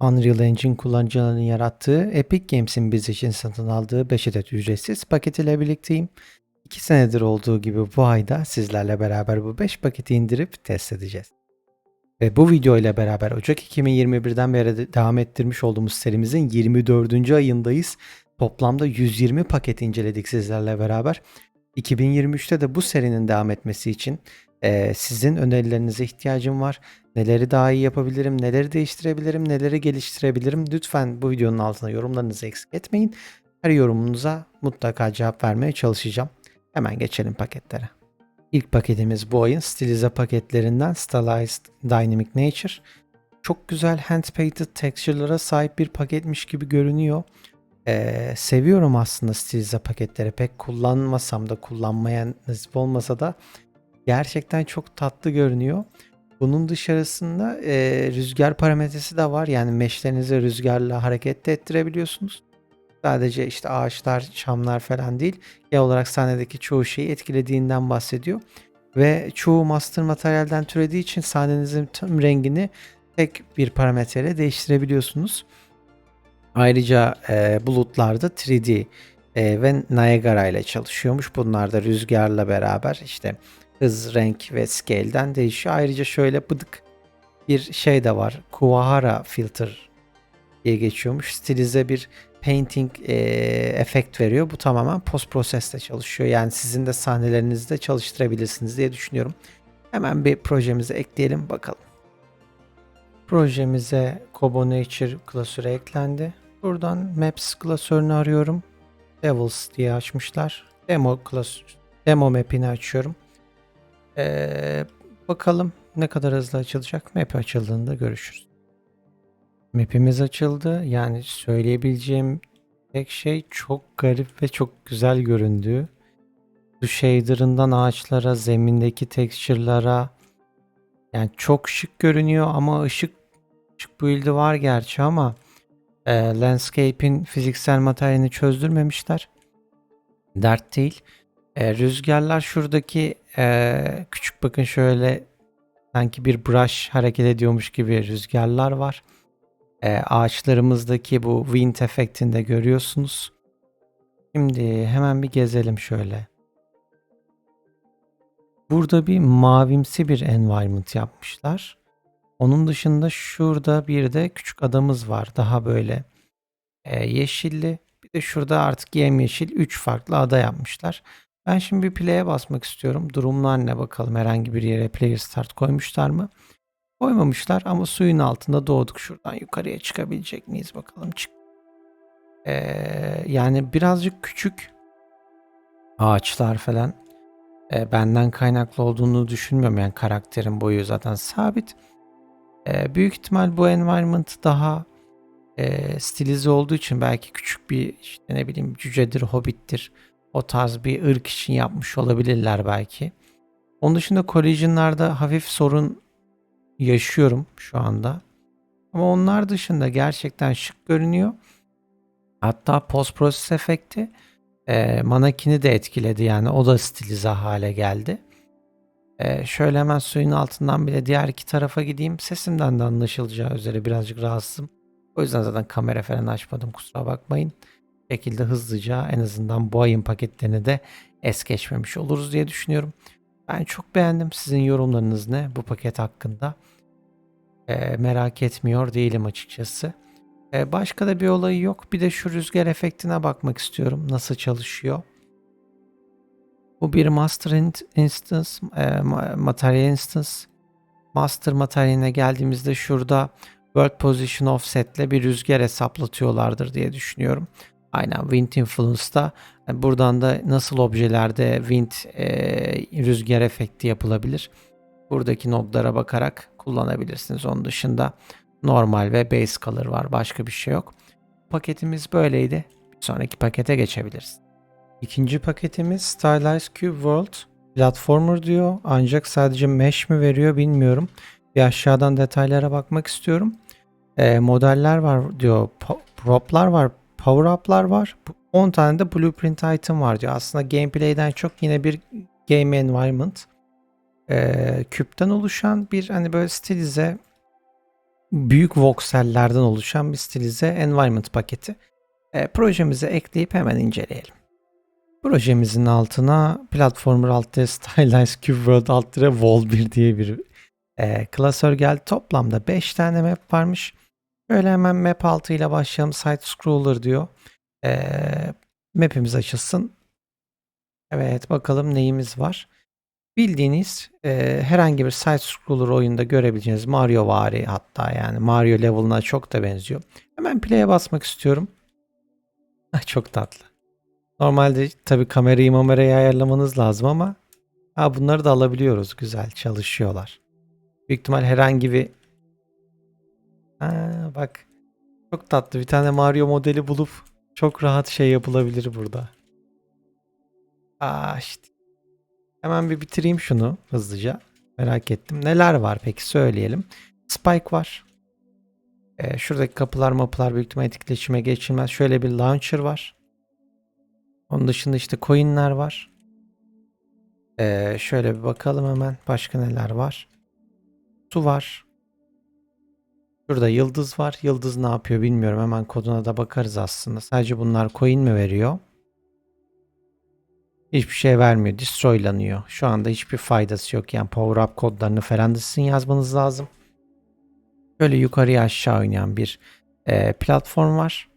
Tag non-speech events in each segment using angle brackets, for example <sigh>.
Unreal Engine kullanıcılarının yarattığı Epic Games'in biz için satın aldığı 5 adet ücretsiz paket ile birlikteyim. 2 senedir olduğu gibi bu ayda sizlerle beraber bu 5 paketi indirip test edeceğiz. Ve bu video ile beraber Ocak 2021'den beri de- devam ettirmiş olduğumuz serimizin 24. ayındayız. Toplamda 120 paket inceledik sizlerle beraber. 2023'te de bu serinin devam etmesi için eee, sizin önerilerinize ihtiyacım var. Neleri daha iyi yapabilirim, neleri değiştirebilirim, neleri geliştirebilirim. Lütfen bu videonun altına yorumlarınızı eksik etmeyin. Her yorumunuza mutlaka cevap vermeye çalışacağım. Hemen geçelim paketlere. İlk paketimiz bu ayın stilize paketlerinden Stylized Dynamic Nature. Çok güzel hand-painted texture'lara sahip bir paketmiş gibi görünüyor. Ee, seviyorum aslında stilize paketleri. Pek kullanmasam da kullanmaya nasip olmasa da gerçekten çok tatlı görünüyor. Bunun dışarısında e, rüzgar parametresi de var. Yani meşlerinizi rüzgarla hareket de ettirebiliyorsunuz. Sadece işte ağaçlar, çamlar falan değil. Genel olarak sahnedeki çoğu şeyi etkilediğinden bahsediyor. Ve çoğu master materyalden türediği için sahnenizin tüm rengini tek bir parametreyle değiştirebiliyorsunuz. Ayrıca e, bulutlarda 3D e, ve Niagara ile çalışıyormuş. Bunlar da rüzgarla beraber işte hız, renk ve scale'den değişiyor. Ayrıca şöyle bıdık bir şey de var. Kuwahara filter diye geçiyormuş. Stilize bir painting e, efekt veriyor. Bu tamamen post process'te çalışıyor. Yani sizin de sahnelerinizde çalıştırabilirsiniz diye düşünüyorum. Hemen bir projemize ekleyelim bakalım. Projemize Kobo Nature klasörü eklendi. Buradan Maps klasörünü arıyorum. Devils diye açmışlar. Demo klasör, demo map'ini açıyorum. Ee, bakalım ne kadar hızlı açılacak. Map açıldığında görüşürüz. Map'imiz açıldı. Yani söyleyebileceğim tek şey çok garip ve çok güzel göründü. Bu shader'ından ağaçlara, zemindeki texture'lara yani çok şık görünüyor ama ışık ışık build'i var gerçi ama e, landscape'in fiziksel materyalini çözdürmemişler. Dert değil. E, rüzgarlar şuradaki e, küçük bakın şöyle sanki bir brush hareket ediyormuş gibi rüzgarlar var. E, ağaçlarımızdaki bu wind efektini de görüyorsunuz. Şimdi hemen bir gezelim şöyle. Burada bir mavimsi bir environment yapmışlar. Onun dışında şurada bir de küçük adamız var. Daha böyle e, yeşilli. Bir de şurada artık yemyeşil 3 farklı ada yapmışlar. Ben şimdi bir play'e basmak istiyorum. Durumlar ne bakalım. Herhangi bir yere player start koymuşlar mı? Koymamışlar ama suyun altında doğduk. Şuradan yukarıya çıkabilecek miyiz bakalım. Çık. Ee, yani birazcık küçük ağaçlar falan. Ee, benden kaynaklı olduğunu düşünmüyorum. Yani karakterin boyu zaten sabit. Ee, büyük ihtimal bu environment daha e, stilize olduğu için belki küçük bir işte ne bileyim cücedir, hobbittir o tarz bir ırk için yapmış olabilirler belki. Onun dışında collision'larda hafif sorun yaşıyorum şu anda. Ama onlar dışında gerçekten şık görünüyor. Hatta post process efekti e, Manakin'i de etkiledi yani o da stilize hale geldi. E, şöyle hemen suyun altından bile diğer iki tarafa gideyim. Sesimden de anlaşılacağı üzere birazcık rahatsızım. O yüzden zaten kamera falan açmadım kusura bakmayın. Şekilde hızlıca en azından bu ayın paketlerini de es geçmemiş oluruz diye düşünüyorum. Ben çok beğendim. Sizin yorumlarınız ne bu paket hakkında? Ee, merak etmiyor değilim açıkçası. Ee, başka da bir olayı yok. Bir de şu rüzgar efektine bakmak istiyorum. Nasıl çalışıyor? Bu bir master in- instance, e, ma- materyal instance. Master materyaline geldiğimizde şurada world position offset'le bir rüzgar hesaplatıyorlardır diye düşünüyorum. Aynen wind influence'da buradan da nasıl objelerde wind e, rüzgar efekti yapılabilir. Buradaki nodlara bakarak kullanabilirsiniz. Onun dışında normal ve base color var. Başka bir şey yok. Paketimiz böyleydi. Bir sonraki pakete geçebiliriz. İkinci paketimiz Stylized Cube World. Platformer diyor ancak sadece mesh mi veriyor bilmiyorum. Bir aşağıdan detaylara bakmak istiyorum. E, modeller var diyor. Proplar var. Power up'lar var. Bu- 10 tane de blueprint item var diyor. Aslında gameplay'den çok yine bir game environment. E, küpten oluşan bir hani böyle stilize büyük voxellerden oluşan bir stilize environment paketi. E, projemize ekleyip hemen inceleyelim. Projemizin altına Platformer alt Stylized Cube World alt Wall 1 diye bir e, klasör geldi. Toplamda 5 tane map varmış. Şöyle hemen map 6 ile başlayalım. Side scroller diyor. E, map'imiz açılsın. Evet bakalım neyimiz var. Bildiğiniz e, herhangi bir side scroller oyunda görebileceğiniz Mario vari hatta yani Mario level'ına çok da benziyor. Hemen play'e basmak istiyorum. <laughs> Çok tatlı. Normalde tabi kamerayı mamerayı ayarlamanız lazım ama ha, bunları da alabiliyoruz. Güzel çalışıyorlar. Büyük ihtimal herhangi bir ha, bak çok tatlı bir tane Mario modeli bulup çok rahat şey yapılabilir burada. Aa işte. Hemen bir bitireyim şunu hızlıca. Merak ettim. Neler var peki söyleyelim. Spike var. Ee, şuradaki kapılar mapılar büyük ihtimal etkileşime geçilmez. Şöyle bir launcher var. Onun dışında işte coinler var. Ee, şöyle bir bakalım hemen. Başka neler var? Su var. Şurada yıldız var. Yıldız ne yapıyor bilmiyorum. Hemen koduna da bakarız aslında. Sadece bunlar coin mi veriyor? Hiçbir şey vermiyor. Destroylanıyor. Şu anda hiçbir faydası yok. Yani power up kodlarını falan da sizin yazmanız lazım. Böyle yukarıya aşağı oynayan bir e, platform var.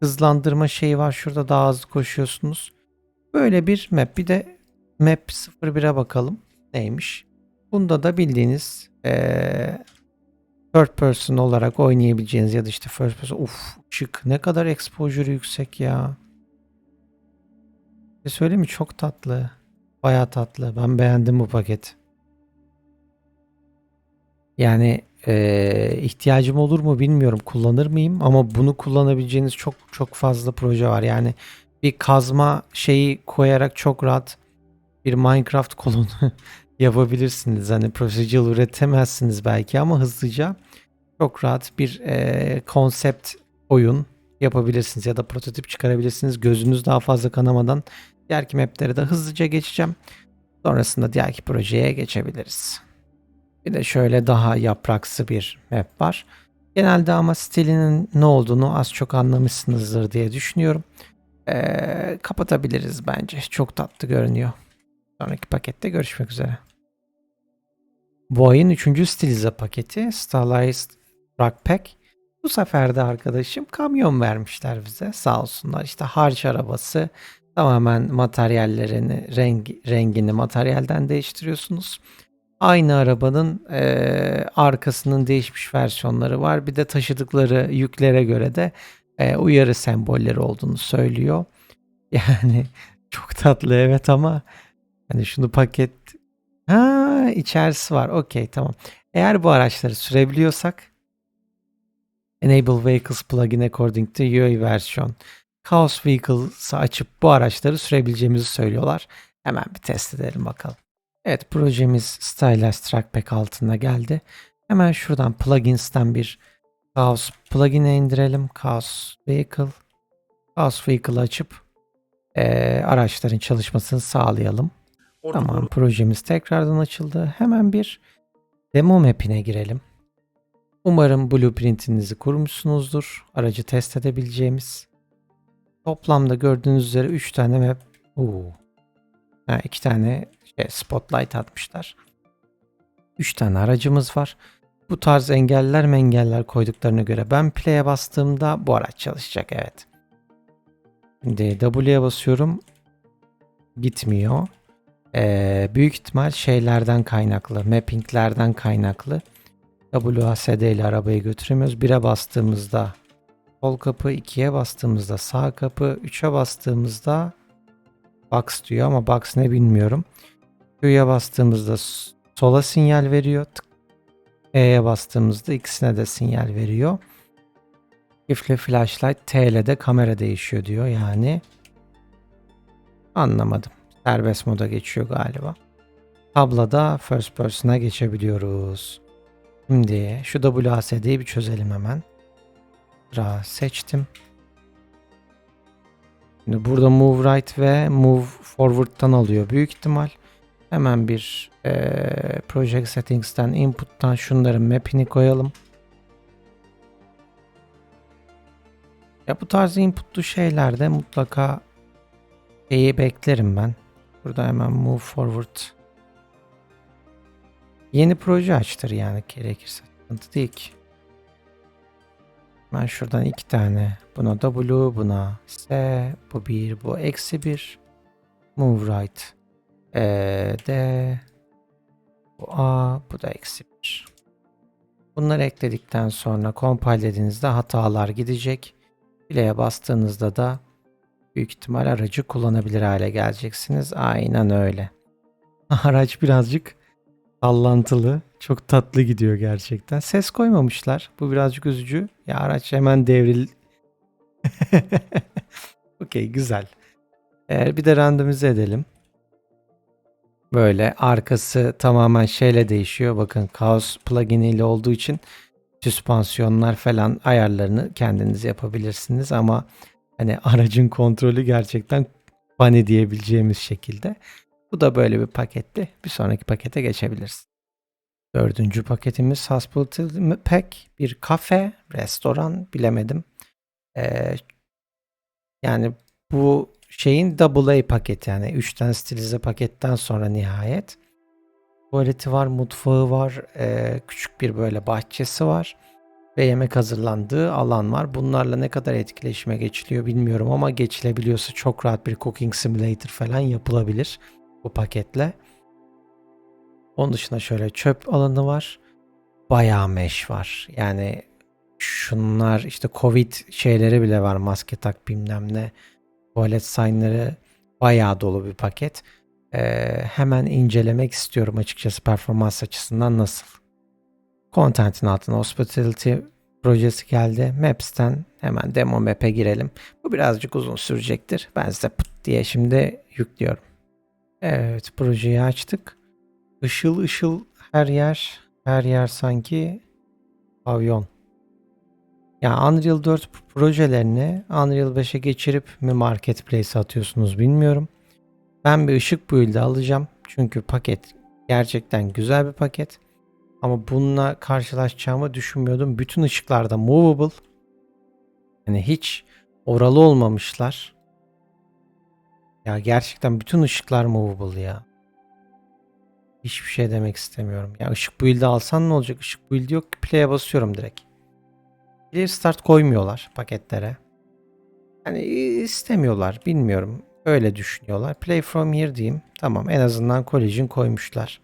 Hızlandırma şeyi var. Şurada daha hızlı koşuyorsunuz. Böyle bir map. Bir de map 01'e bakalım. Neymiş? Bunda da bildiğiniz e, third person olarak oynayabileceğiniz ya da işte first person. Uf çık ne kadar exposure yüksek ya. Bir şey söyleyeyim mi? Çok tatlı. Baya tatlı. Ben beğendim bu paket. Yani e, ihtiyacım olur mu bilmiyorum. Kullanır mıyım? Ama bunu kullanabileceğiniz çok çok fazla proje var. Yani bir kazma şeyi koyarak çok rahat bir Minecraft kolonu <laughs> yapabilirsiniz. Hani procedural üretemezsiniz belki ama hızlıca çok rahat bir e, konsept oyun yapabilirsiniz ya da prototip çıkarabilirsiniz. Gözünüz daha fazla kanamadan Diğerki mapleri de hızlıca geçeceğim. Sonrasında diğerki projeye geçebiliriz. Bir de şöyle daha yapraksı bir map var. Genelde ama stilinin ne olduğunu az çok anlamışsınızdır diye düşünüyorum. Ee, kapatabiliriz bence. Çok tatlı görünüyor. Sonraki pakette görüşmek üzere. Bu ayın 3. stilize paketi Stylized Rock Pack. Bu sefer de arkadaşım kamyon vermişler bize sağ olsunlar. İşte harç arabası, Tamamen materyallerini, rengi, rengini materyalden değiştiriyorsunuz. Aynı arabanın e, arkasının değişmiş versiyonları var. Bir de taşıdıkları yüklere göre de e, uyarı sembolleri olduğunu söylüyor. <laughs> Yani çok tatlı evet ama hani şunu paket ha içerisi var. Okey tamam. Eğer bu araçları sürebiliyorsak Enable Vehicles plugin according to UI version Chaos Vehicles'ı açıp bu araçları sürebileceğimizi söylüyorlar. Hemen bir test edelim bakalım. Evet projemiz Stylized Trackpack altında geldi. Hemen şuradan plugins'ten bir Chaos plugin'e indirelim. Chaos Vehicle. Chaos Vehicle'ı açıp e, araçların çalışmasını sağlayalım. Orada tamam doğru. projemiz tekrardan açıldı. Hemen bir demo map'ine girelim. Umarım blueprint'inizi kurmuşsunuzdur. Aracı test edebileceğimiz. Toplamda gördüğünüz üzere 3 tane map. Oo. Ha, 2 tane şey, spotlight atmışlar. 3 tane aracımız var. Bu tarz engeller mengeller koyduklarına göre ben play'e bastığımda bu araç çalışacak evet. Şimdi W'ye basıyorum. Gitmiyor. Ee, büyük ihtimal şeylerden kaynaklı. Mappinglerden kaynaklı. WASD ile arabayı götüremiyoruz. 1'e bastığımızda Sol kapı 2'ye bastığımızda sağ kapı 3'e bastığımızda box diyor ama box ne bilmiyorum. Q'ya bastığımızda sola sinyal veriyor. E'ye bastığımızda ikisine de sinyal veriyor. Çiftli flashlight TL'de kamera değişiyor diyor yani. Anlamadım. Serbest moda geçiyor galiba. Tabloda first person'a geçebiliyoruz. Şimdi şu WASD'yi bir çözelim hemen. Ra seçtim. Şimdi burada move right ve move forward'tan alıyor büyük ihtimal. Hemen bir eee, Project Settings'ten input'tan şunların map'ini koyalım. Ya bu tarz inputlu şeylerde mutlaka şeyi beklerim ben. Burada hemen move forward. Yeni proje açtır yani gerekirse. Sıkıntı değil ki. Ben şuradan iki tane. Buna W, buna S, bu bir, bu eksi bir. Move right. Ee, D, bu A, bu da eksi bir. Bunları ekledikten sonra compile dediğinizde hatalar gidecek. Play'e bastığınızda da büyük ihtimal aracı kullanabilir hale geleceksiniz. Aynen öyle. <laughs> Araç birazcık sallantılı. Çok tatlı gidiyor gerçekten. Ses koymamışlar. Bu birazcık üzücü. Ya araç hemen devril... <laughs> Okey güzel. Eğer bir de randomize edelim. Böyle arkası tamamen şeyle değişiyor. Bakın Chaos plugin ile olduğu için süspansiyonlar falan ayarlarını kendiniz yapabilirsiniz ama hani aracın kontrolü gerçekten funny diyebileceğimiz şekilde. Bu da böyle bir paketti. Bir sonraki pakete geçebiliriz. Dördüncü paketimiz Hospitality Pack. Bir kafe, restoran bilemedim. Ee, yani bu şeyin double A paketi yani 3 tane stilize paketten sonra nihayet. Tuvaleti var, mutfağı var, ee, küçük bir böyle bahçesi var ve yemek hazırlandığı alan var. Bunlarla ne kadar etkileşime geçiliyor bilmiyorum ama geçilebiliyorsa çok rahat bir cooking simulator falan yapılabilir bu paketle. Onun dışında şöyle çöp alanı var. Bayağı mesh var. Yani şunlar işte Covid şeyleri bile var. Maske tak bilmem ne. Tuvalet signları bayağı dolu bir paket. Ee, hemen incelemek istiyorum açıkçası performans açısından nasıl. Content'in altına Hospitality projesi geldi. Maps'ten hemen demo map'e girelim. Bu birazcık uzun sürecektir. Ben size pıt diye şimdi yüklüyorum. Evet projeyi açtık. Işıl ışıl her yer. Her yer sanki pavyon. Yani Unreal 4 projelerini Unreal 5'e geçirip mi Marketplace'e atıyorsunuz bilmiyorum. Ben bir ışık build'i alacağım. Çünkü paket gerçekten güzel bir paket. Ama bununla karşılaşacağımı düşünmüyordum. Bütün ışıklar da movable. Yani hiç oralı olmamışlar. Ya gerçekten bütün ışıklar movable ya. Hiçbir şey demek istemiyorum. Ya ışık build'i alsan ne olacak? Işık build'i yok ki play'e basıyorum direkt. Clear start koymuyorlar paketlere. Yani istemiyorlar bilmiyorum. Öyle düşünüyorlar. Play from here diyeyim. Tamam en azından collision koymuşlar.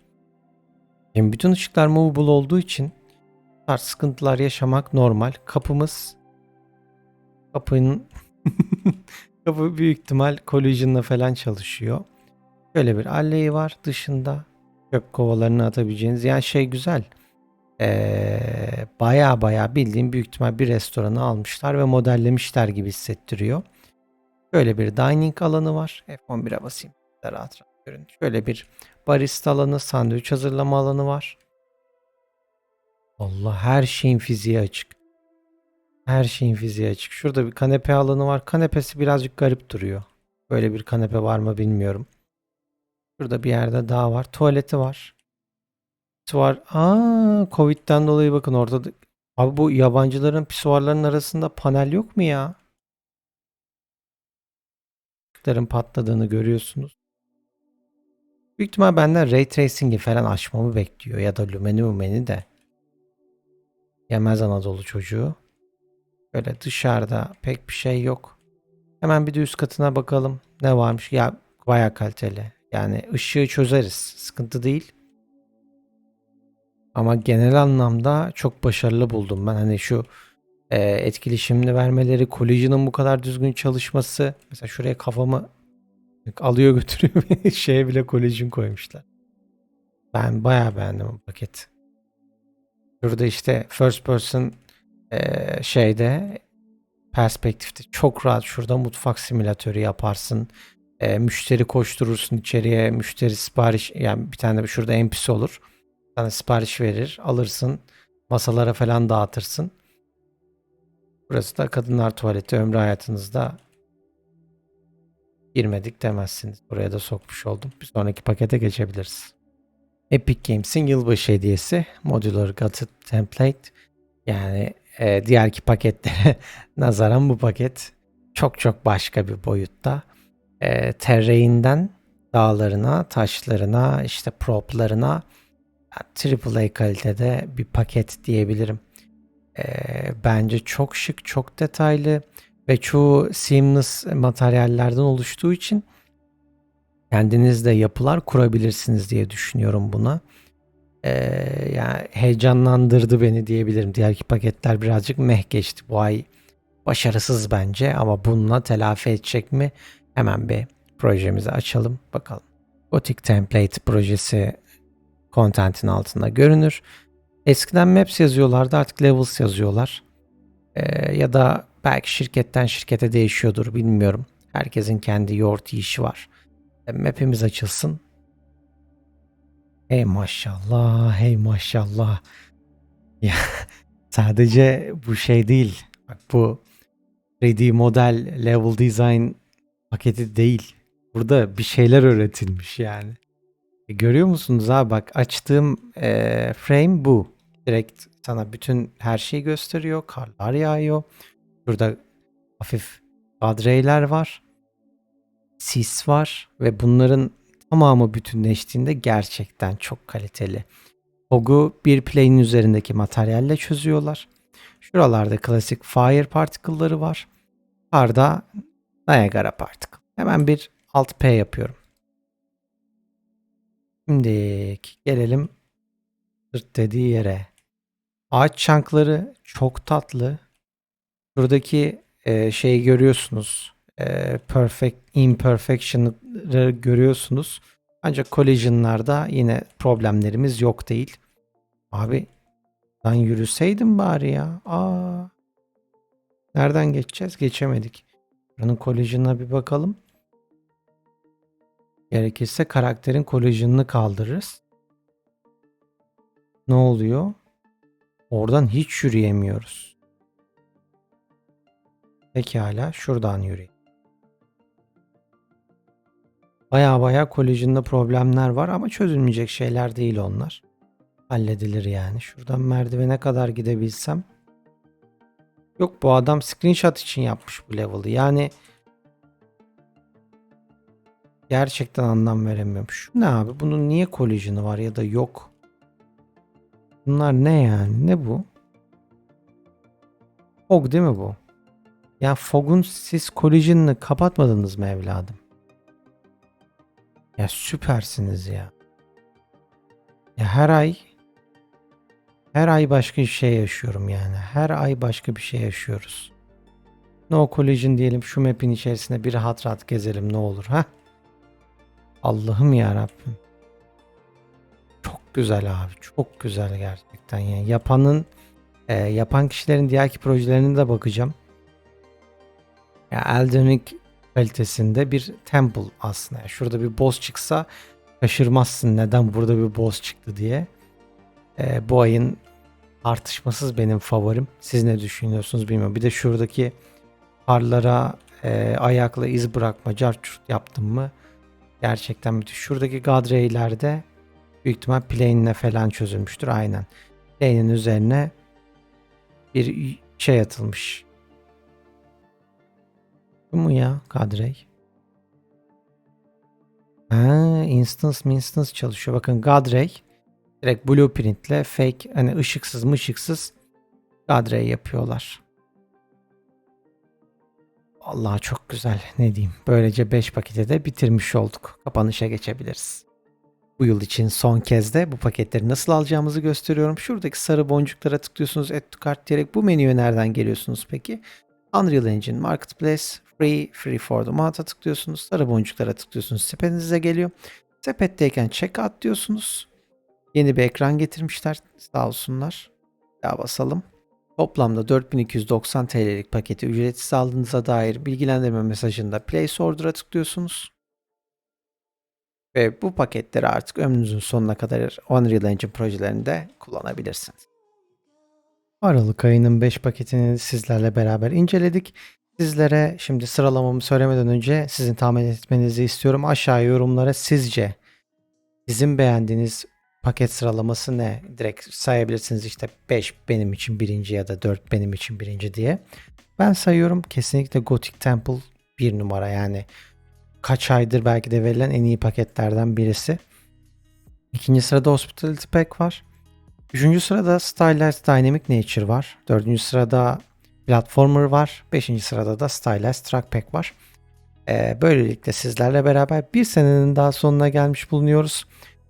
Şimdi bütün ışıklar movable olduğu için tarz sıkıntılar yaşamak normal. Kapımız kapının <laughs> kapı büyük ihtimal collision'la falan çalışıyor. Şöyle bir alleyi var dışında. Çöp kovalarını atabileceğiniz. Yani şey güzel. Ee, baya baya bildiğim büyük ihtimal bir restoranı almışlar ve modellemişler gibi hissettiriyor. Şöyle bir dining alanı var. F11'e basayım. Rahat rahat görün. Şöyle bir barista alanı, sandviç hazırlama alanı var. Allah her şeyin fiziği açık. Her şeyin fiziği açık. Şurada bir kanepe alanı var. Kanepesi birazcık garip duruyor. Böyle bir kanepe var mı bilmiyorum. Şurada bir yerde daha var. Tuvaleti var. Pisuar. Aa, Covid'den dolayı bakın orada da... Abi bu yabancıların pisuarların arasında panel yok mu ya? Işıkların patladığını görüyorsunuz. Büyük ihtimal benden Ray Tracing'i falan açmamı bekliyor ya da Lumeni Lumeni de. Yemez Anadolu çocuğu. Böyle dışarıda pek bir şey yok. Hemen bir de üst katına bakalım. Ne varmış? Ya baya kaliteli. Yani ışığı çözeriz. Sıkıntı değil. Ama genel anlamda çok başarılı buldum ben. Hani şu e, etkileşimini vermeleri, Collision'ın bu kadar düzgün çalışması. Mesela şuraya kafamı alıyor götürüyor. <laughs> Şeye bile Collision koymuşlar. Ben bayağı beğendim bu paket. Şurada işte first person e, şeyde perspektifte çok rahat şurada mutfak simülatörü yaparsın. E, müşteri koşturursun içeriye. Müşteri sipariş yani bir tane de şurada NPC olur. Bir sipariş verir. Alırsın. Masalara falan dağıtırsın. Burası da kadınlar tuvaleti ömrü hayatınızda girmedik demezsiniz. Buraya da sokmuş oldum. Bir sonraki pakete geçebiliriz. Epic Games'in yılbaşı hediyesi Modular Gutted Template. Yani e, diğerki paketlere <laughs> nazaran bu paket çok çok başka bir boyutta. E, terrain'den dağlarına, taşlarına, işte proplarına AAA kalitede bir paket diyebilirim. E, bence çok şık, çok detaylı ve çoğu seamless materyallerden oluştuğu için kendiniz de yapılar kurabilirsiniz diye düşünüyorum buna. Ee, yani heyecanlandırdı beni diyebilirim. Diğerki paketler birazcık meh geçti. Bu ay başarısız bence ama bununla telafi edecek mi? Hemen bir projemizi açalım bakalım. Gothic Template projesi content'in altında görünür. Eskiden Maps yazıyorlardı artık Levels yazıyorlar. Ee, ya da belki şirketten şirkete değişiyordur bilmiyorum. Herkesin kendi yoğurt işi var. E, Map'imiz açılsın. Hey maşallah, hey maşallah. <laughs> Ya sadece bu şey değil. Bak bu 3D model level design paketi değil. Burada bir şeyler öğretilmiş yani. E, görüyor musunuz abi bak açtığım e, frame bu. Direkt sana bütün her şeyi gösteriyor. Karlar yağıyor. Burada hafif kadreyler var. Sis var ve bunların tamamı bütünleştiğinde gerçekten çok kaliteli. Fog'u bir plane'in üzerindeki materyalle çözüyorlar. Şuralarda klasik fire particle'ları var. Karda Niagara particle. Hemen bir alt P yapıyorum. Şimdi gelelim sırt dediği yere. Ağaç çankları çok tatlı. Şuradaki e, şeyi görüyorsunuz. E, perfect imperfection'ı görüyorsunuz. Ancak collision'larda yine problemlerimiz yok değil. Abi ben yürüseydim bari ya. Aa. Nereden geçeceğiz? Geçemedik. Buranın collision'ına bir bakalım. Gerekirse karakterin collision'ını kaldırırız. Ne oluyor? Oradan hiç yürüyemiyoruz. Pekala şuradan yürüyelim. Baya baya collision'da problemler var ama çözülmeyecek şeyler değil onlar. Halledilir yani. Şuradan merdivene kadar gidebilsem. Yok bu adam screenshot için yapmış bu level'ı. Yani gerçekten anlam veremiyorum. Şu ne abi? Bunun niye collision'ı var ya da yok? Bunlar ne yani? Ne bu? Fog değil mi bu? Ya Fog'un siz collision'ını kapatmadınız mı evladım? Ya süpersiniz ya. Ya her ay her ay başka bir şey yaşıyorum yani. Her ay başka bir şey yaşıyoruz. No Collision diyelim şu map'in içerisinde bir rahat rahat gezelim ne olur ha? Allah'ım ya Rabbim. Çok güzel abi. Çok güzel gerçekten yani. Yapanın e, yapan kişilerin diğerki projelerine de bakacağım. Ya Elden kalitesinde bir temple aslında. Yani şurada bir boss çıksa şaşırmazsın neden burada bir boss çıktı diye. Ee, bu ayın tartışmasız benim favorim. Siz ne düşünüyorsunuz bilmiyorum. Bir de şuradaki karlara e, ayakla iz bırakma carçurt yaptım mı gerçekten müthiş. Şuradaki gadreylerde büyük ihtimal plane'le falan çözülmüştür aynen. Plane'in üzerine bir şey atılmış. Bu mu ya Gadrey? Ha, instance instance çalışıyor. Bakın Gadrey direkt blueprintle fake hani ışıksız mışıksız Gadrey yapıyorlar. Allah çok güzel ne diyeyim. Böylece 5 paketi de bitirmiş olduk. Kapanışa geçebiliriz. Bu yıl için son kez de bu paketleri nasıl alacağımızı gösteriyorum. Şuradaki sarı boncuklara tıklıyorsunuz. Add to cart diyerek bu menüye nereden geliyorsunuz peki? Unreal Engine Marketplace Free, Free for the Month'a tıklıyorsunuz. Sarı boncuklara tıklıyorsunuz. Sepetinize geliyor. Sepetteyken checkout diyorsunuz. Yeni bir ekran getirmişler. Sağ olsunlar. Ya basalım. Toplamda 4290 TL'lik paketi ücretsiz aldığınıza dair bilgilendirme mesajında Place Order'a tıklıyorsunuz. Ve bu paketleri artık ömrünüzün sonuna kadar Unreal Engine projelerinde kullanabilirsiniz. Aralık ayının 5 paketini sizlerle beraber inceledik. Sizlere şimdi sıralamamı söylemeden önce sizin tahmin etmenizi istiyorum. Aşağı yorumlara sizce sizin beğendiğiniz paket sıralaması ne? Direkt sayabilirsiniz işte 5 benim için birinci ya da 4 benim için birinci diye. Ben sayıyorum kesinlikle Gothic Temple bir numara yani kaç aydır belki de verilen en iyi paketlerden birisi. İkinci sırada Hospitality Pack var. Üçüncü sırada Stylized Dynamic Nature var. Dördüncü sırada Platformer var. Beşinci sırada da Stylized Track Pack var. Ee, böylelikle sizlerle beraber bir senenin daha sonuna gelmiş bulunuyoruz.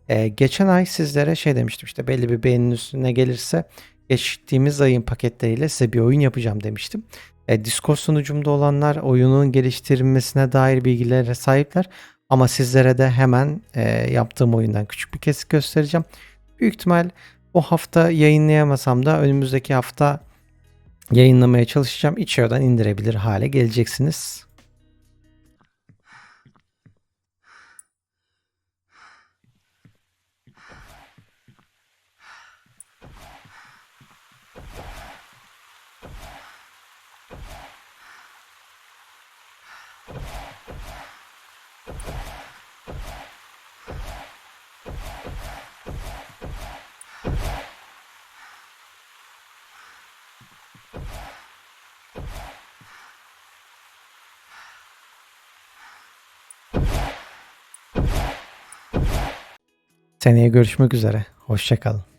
Ee, geçen ay sizlere şey demiştim işte belli bir beğeninin üstüne gelirse geçtiğimiz ayın paketleriyle size bir oyun yapacağım demiştim. Ee, Discord sunucumda olanlar oyunun geliştirilmesine dair bilgilere sahipler. Ama sizlere de hemen e, yaptığım oyundan küçük bir kesit göstereceğim. Büyük ihtimal bu hafta yayınlayamasam da önümüzdeki hafta yayınlamaya çalışacağım. İçeriden indirebilir hale geleceksiniz. Seneye görüşmek üzere. Hoşçakalın.